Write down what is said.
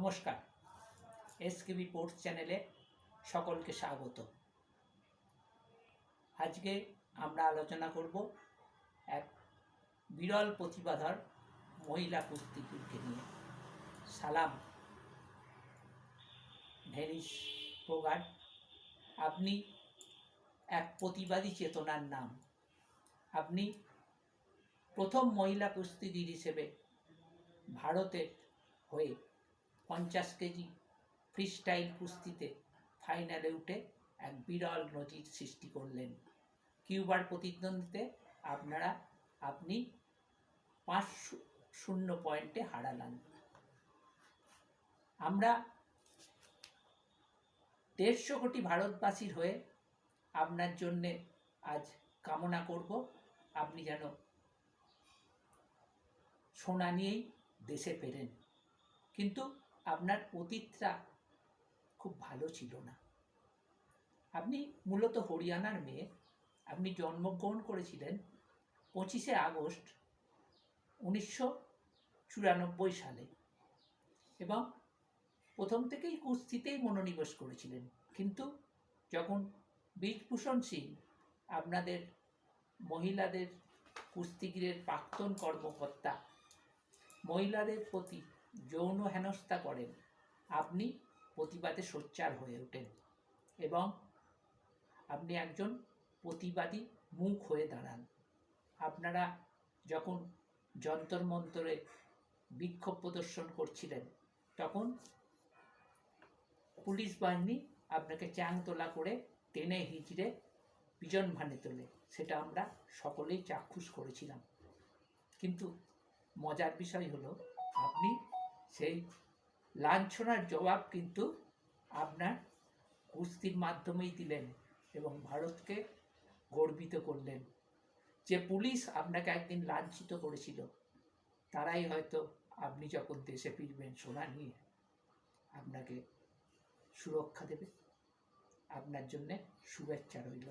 নমস্কার। SKB ports চ্যানেলে সকলকে স্বাগত। আজকে আমরা আলোচনা করব এক বিরল প্রতিভাধর মহিলা কুস্তিগিরকে নিয়ে। সালাম ভেনিস পোগাট, আপনি এক প্রতিবাদী চেতনার নাম। আপনি প্রথম মহিলা কুস্তিগির হিসেবে ভারতের হয়ে পঞ্চাশ কেজি ফ্রিস্টাইল কুস্তিতে ফাইনালে উঠে এক বিরল নজির সৃষ্টি করলেন। কিউবার প্রতিদ্বন্দ্বিতে আপনারা, আপনি পাঁচ শূন্য পয়েন্টে হারালেন আমরা দেড়শো কোটি ভারতবাসীর হয়ে আপনার জন্যে আজ কামনা করব। আপনি যেন সোনা নিয়েই দেশে ফেরেন। কিন্তু আপনার অতীতটা খুব ভালো ছিল না। আপনি মূলত হরিয়ানার মেয়ে। আপনি জন্মগ্রহণ করেছিলেন পঁচিশে আগস্ট উনিশশো চুরানব্বই সালে এবং প্রথম থেকেই কুস্তিতেই মনোনিবেশ করেছিলেন। কিন্তু যখন বীরভূষণ সিং আপনাদের মহিলাদের কুস্তিগিরের প্রাক্তন কর্মকর্তা মহিলাদের প্রতি যৌন হেনস্থা করেন। আপনি প্রতিবাদে সোচ্চার হয়ে ওঠেন এবং আপনি একজন প্রতিবাদী মুখ হয়ে দাঁড়ান। আপনারা যখন যন্তর মন্তরে বিক্ষোভ প্রদর্শন করছিলেন, তখন পুলিশ বাহিনী আপনাকে চ্যাং তোলা করে টেনে হিচড়ে পিজন ভানে তোলে। সেটা আমরা সকলেই চাক্ষুষ করেছিলাম। কিন্তু মজার বিষয় হলো, আপনি সেই লাঞ্ছনার জবাব কিন্তু আপনার কুস্তির মাধ্যমেই দিলেন এবং ভারতকে গর্বিত করলেন। যে পুলিশ আপনাকে একদিন লাঞ্ছিত করেছিল, তারাই হয়তো আপনি যখন দেশে ফিরবেন সোনা নিয়ে আপনাকে সুরক্ষা দেবে, আপনার জন্যে শুভেচ্ছা রইল।